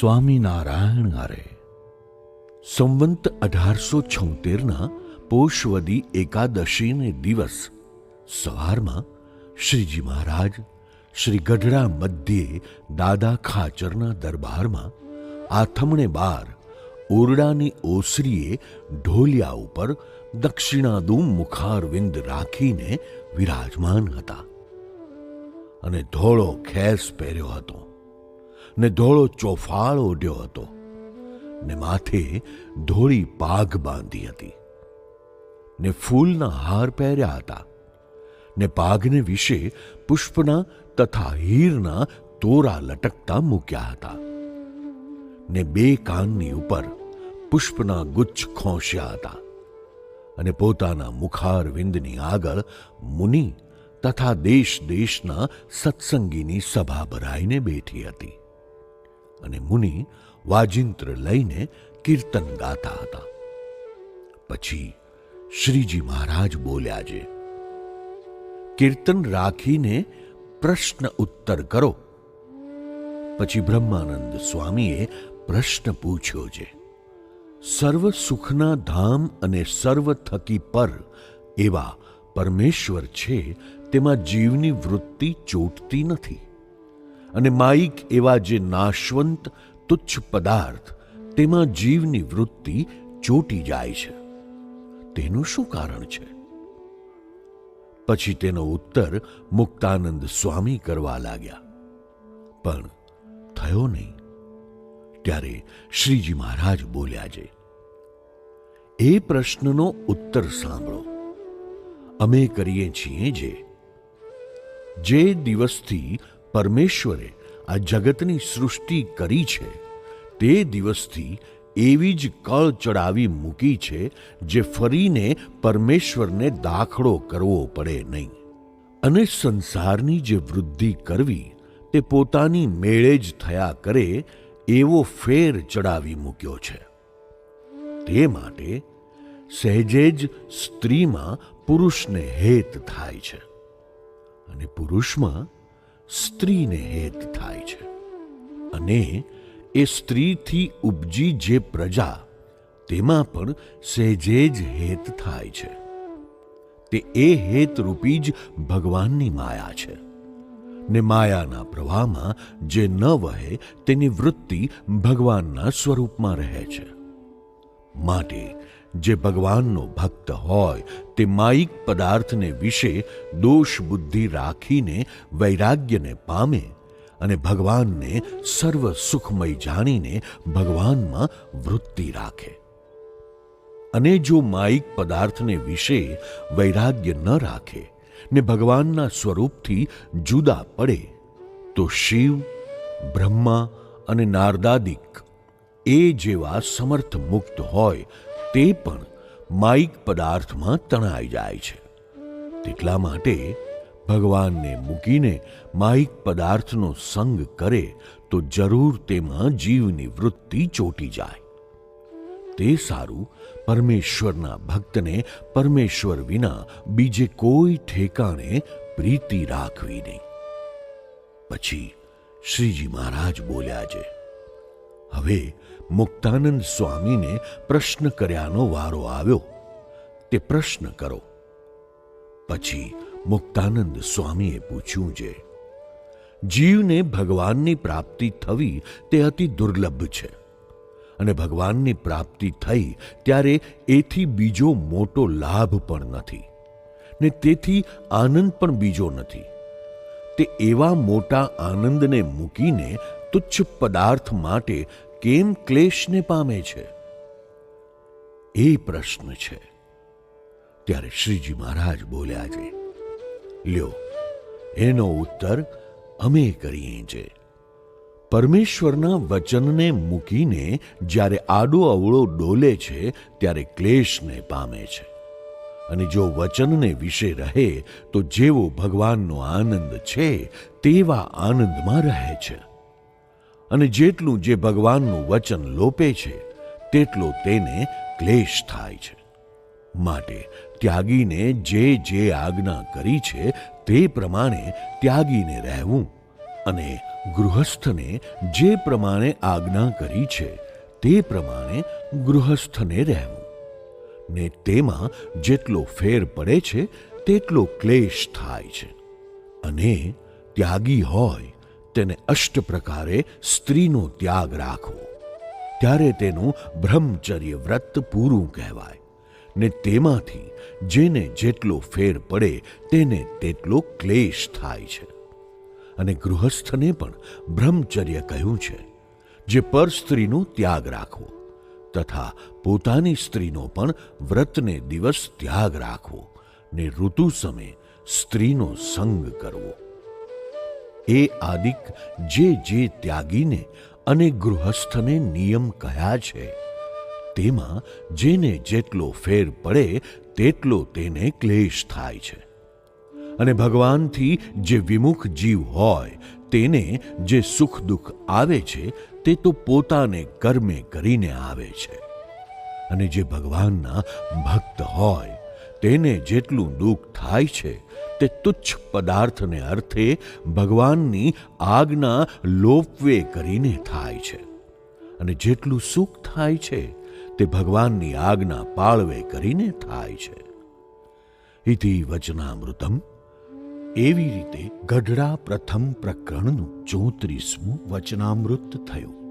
સ્વામિનારાયણ આરે. સંવંત અઢારસો છોતેરના પોષવદી એકાદશીને દિવસ સવારમાં શ્રીજી મહારાજ શ્રી ગઢડા મધ્યે દાદા ખાચરના દરબારમાં આથમણે બાર ઓરડાની ઓસરીએ ઢોલિયા ઉપર દક્ષિણાદુમ મુખારવિંદ રાખીને વિરાજમાન હતા. અને ધોળો ખેસ પહેર્યો હતો. ને ધોળો ચોફાળ ઓઢ્યો હતો ને માથે ધોળી પાઘ બાંધી હતી ને ફૂલના હાર પહેર્યા હતા ને પાઘને વિશે પુષ્પના તથા હીરના તોરા લટકતા મૂક્યા હતા ને બે કાનની ઉપર પુષ્પના ગુચ્છ ખોંશ્યા હતા અને પોતાના મુખાર વિંદની આગળ મુનિ તથા દેશ દેશના સત્સંગીની સભા ભરાઈને બેઠી હતી. અને મુનિ વાજિંત્ર લઈને કીર્તન ગાતા હતા. પછી શ્રીજી મહારાજ બોલ્યા છે કીર્તન રાખીને પ્રશ્ન ઉત્તર કરો. પછી બ્રહ્માનંદ સ્વામીએ પ્રશ્ન પૂછ્યો છે સર્વ સુખના ધામ અને સર્વ થકી પર એવા પરમેશ્વર છે, તેમાં જીવની વૃત્તિ ચોટતી નથી. અને માઈક એવા જે નાશવંત, તુચ્છ પદાર્થ, તેમાં જીવની વૃત્તિ ચોટી જાય છે. તેનું શું કારણ છે? પછી તેનો ઉત્તર મુક્તાનંદ સ્વામી કરવા લાગ્યા. પણ થયો નહીં. ત્યારે શ્રીજી મહારાજ બોલ્યા છે, એ પ્રશ્નનો ઉત્તર સાંભળો. અમે કરીએ છીએ જે. જે દિવસથી પરમેશ્વરે આ જગતની સૃષ્ટિ કરી છે, તે દિવસથી એવી જ કળ ચડાવી મૂકી છે, જે ફરીને પરમેશ્વરને દાખલો કરવો પડે નહીં. અને સંસારની જે વૃદ્ધિ કરવી, તે પોતાની મેળે જ થયા કરે, એવો ફેર ચડાવી મૂક્યો છે. તે માટે સહેજે જ સ્ત્રીમાં પુરુષને હેત થાય છે. અને પુરુષમાં સ્ત્રીને હેત થાય છે. અને એ સ્ત્રીથી ઉપજી જે પ્રજા, તેમાં પણ સહેજે જ હેત થાય છે. તે એ હેતરૂપી જ ભગવાનની માયા છે. ને માયાના પ્રવાહમાં જે ન વહે, તેની વૃત્તિ ભગવાનના સ્વરૂપમાં રહે છે. માટે જે ભગવાનનો ભક્ત હોય, તે માયિક પદાર્થને વિશે દોષ બુદ્ધિ રાખીને વૈરાગ્યને પામે અને ભગવાનને સર્વ સુખમય જાણીને ભગવાનમાં વૃત્તિ રાખે. અને જો માયિક પદાર્થને વિશે વૈરાગ્ય ન રાખે ને ભગવાનના સ્વરૂપથી જુદા પડે, તો શિવ, બ્રહ્મા અને નારદાદિક એ જેવા સમર્થ મુક્ત હોય તે પણ માયિક પદાર્થમાં તણાઈ જાય છે. તેટલા માટે ભગવાનને મૂકીને માયિક પદાર્થનો સંગ કરે તો જરૂર તેમાં જીવની વૃત્તિ ચોટી જાય. તે સારું પરમેશ્વરના ભક્તને પરમેશ્વર વિના બીજે કોઈ ઠેકાણે પ્રીતિ રાખવી નહીં. પછી શ્રીજી મહારાજ બોલ્યા છે હવે મુક્તાનંદ સ્વામીને પ્રશ્ન કર્યાનો વારો આવ્યો. તે પ્રશ્ન કરો. પછી મુક્તાનંદ સ્વામીએ પૂછ્યું છે જીવને ભગવાનની પ્રાપ્તિ થવી તે અતિ દુર્લભ છે. અને ભગવાનની પ્રાપ્તિ થઈ ત્યારે એથી બીજો મોટો લાભ પણ નથી. ને તેથી આનંદ પણ બીજો નથી. તે એવા મોટા આનંદને મૂકીને તુચ્છ પદાર્થ માટે કેમ ક્લેશને પામે છે? એ પ્રશ્ન છે. ત્યારે શ્રીજી મહારાજ બોલ્યા છે, લ્યો, એનો ઉત્તર અમે કરીએ છે. પરમેશ્વરના વચનને મૂકીને જ્યારે આડો અવળો ડોલે છે, ત્યારે ક્લેશને પામે છે. અને જો વચનને વિશે રહે, તો જેવો ભગવાનનો આનંદ છે, તેવા આનંદમાં રહે છે. અને જેટલું જે ભગવાનનું વચન લોપે છે, તેટલો તેને ક્લેશ થાય છે. માટે ત્યાગીને જે જે આજ્ઞા કરી છે, તે પ્રમાણે ત્યાગીને રહેવું અને ગૃહસ્થને જે પ્રમાણે આજ્ઞા કરી છે, તે પ્રમાણે ગૃહસ્થને રહેવું. ને તેમાં જેટલો ફેર પડે છે, તેટલો ક્લેશ થાય છે. અને ત્યાગી હોય તેને અષ્ટ પ્રકારે સ્ત્રીનો ત્યાગ રાખવો. ત્યારે તેનું બ્રહ્મચર્ય વ્રત પૂરું કહેવાય ને તેમાંથી જેને જેટલો ફેર પડે તેને તેટલો ક્લેશ થાય છે. અને ગૃહસ્થને પણ બ્રહ્મચર્ય કહ્યું છે જે પર સ્ત્રીનો ત્યાગ રાખવો તથા પોતાની સ્ત્રીનો પણ વ્રતને દિવસ ત્યાગ રાખવો ને ઋતુ સમયે સ્ત્રીનો સંગ કરવો. એ આદિક જે જે ત્યાગીને અને ગૃહસ્થને નિયમ કયા છે, તેમાં જેને જેટલો ફેર પડે તેટલો તેને ક્લેશ થાય છે. અને ભગવાનથી જે વિમુખ જીવ હોય, તેને જે સુખ દુઃખ આવે છે, તે તો પોતાને કર્મે કરીને આવે છે. અને જે ભગવાનના ભક્ત હોય, તેને જેટલું દુઃખ થાય છે તે તુચ્છ પદાર્થને અર્થે ભગવાનની આજ્ઞા લોપવે કરીને થાય છે. અને જેટલું સુખ થાય છે, તે ભગવાનની આજ્ઞા પાળવે કરીને થાય છે. ઇતિ વચનામૃતમ. એવી રીતે ગઢડા પ્રથમ પ્રકરણનું ચોત્રીસમું વચનામૃત થયું.